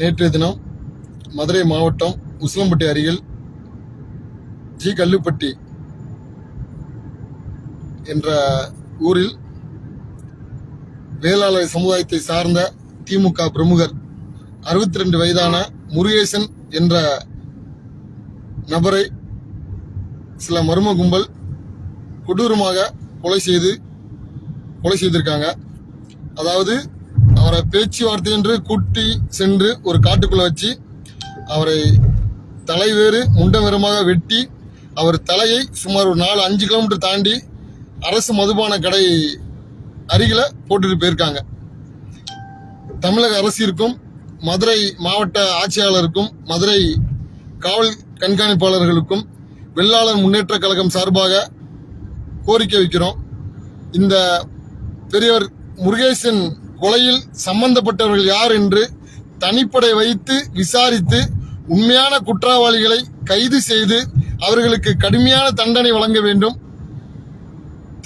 நேற்றைய தினம் மதுரை மாவட்டம் உசிலம்பட்டி அருகில் ஜி கல்லுப்பட்டி என்ற ஊரில் வேளாளர் சமுதாயத்தை சார்ந்த திமுக பிரமுகர் அறுபத்தி ரெண்டு வயதான முருகேசன் என்ற நபரை சில மர்ம கும்பல் கொடூரமாக கொலை செய்து கொலை செய்திருக்காங்க. அதாவது அவரை பேச்சுவார்த்தை என்று கூட்டி சென்று ஒரு காட்டுக்குள்ள வச்சு அவரை தலைவேறு முண்டவெரமாக வெட்டி அவர் தலையை சுமார் ஒரு நாலு அஞ்சு கிலோமீட்டர் தாண்டி அரசு மதுபான கடை அருகில் போட்டுட்டு போயிருக்காங்க. தமிழக அரசிற்கும் மதுரை மாவட்ட ஆட்சியாளருக்கும் மதுரை காவல் கண்காணிப்பாளர்களுக்கும் வெள்ளாளர் முன்னேற்ற கழகம் சார்பாக கோரிக்கை வைக்கிறோம். இந்த பெரியவர் முருகேசன் கொலையில் சம்பந்தப்பட்டவர்கள் யார் என்று தனிப்படை வைத்து விசாரித்து உண்மையான குற்றவாளிகளை கைது செய்து அவர்களுக்கு கடுமையான தண்டனை வழங்க வேண்டும்.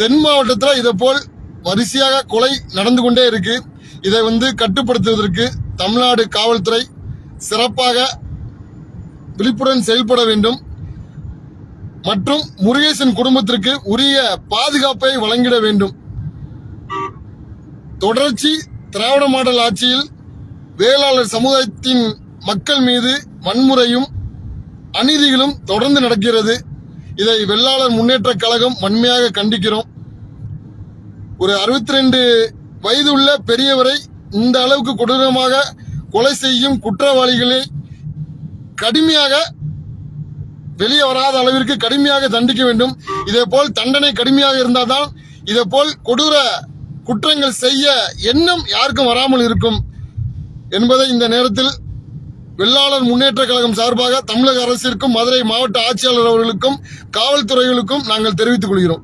தென் மாவட்டத்தில் இதை போல் வரிசையாக கொலை நடந்து கொண்டே இருக்கு. இதை வந்து கட்டுப்படுத்துவதற்கு தமிழ்நாடு காவல்துறை சிறப்பாக விழிப்புடன் செயல்பட வேண்டும். மற்றும் முருகேசன் குடும்பத்திற்கு உரிய பாதுகாப்பை வழங்கிட வேண்டும். தொடர்ச்சி திராவிட மாடல் ஆட்சியில் வேளாளர் சமுதாயத்தின் மக்கள் மீது வன்முறையும் அநீதிகளும் தொடர்ந்து நடக்கிறது. இதை வெள்ளாளர் முன்னேற்ற கழகம் வன்மையாக கண்டிக்கிறோம். ஒரு அறுபத்தி ரெண்டு வயது உள்ள பெரியவரை இந்த அளவுக்கு கொடூரமாக கொலை செய்யும் குற்றவாளிகளை கடுமையாக வெளியே வராத அளவிற்கு கடுமையாக தண்டிக்க வேண்டும். இதே போல் தண்டனை கடுமையாக இருந்தால்தான் இதே போல் கொடூர குற்றங்கள் செய்ய எண்ணம் யாருக்கும் வராமல் இருக்கும் என்பதை இந்த நேரத்தில் வெள்ளாளர் முன்னேற்ற கழகம் சார்பாக தமிழக அரசிற்கும் மதுரை மாவட்ட ஆட்சியாளர் அவர்களுக்கும் காவல்துறைகளுக்கும் நாங்கள் தெரிவித்துக் கொள்கிறோம்.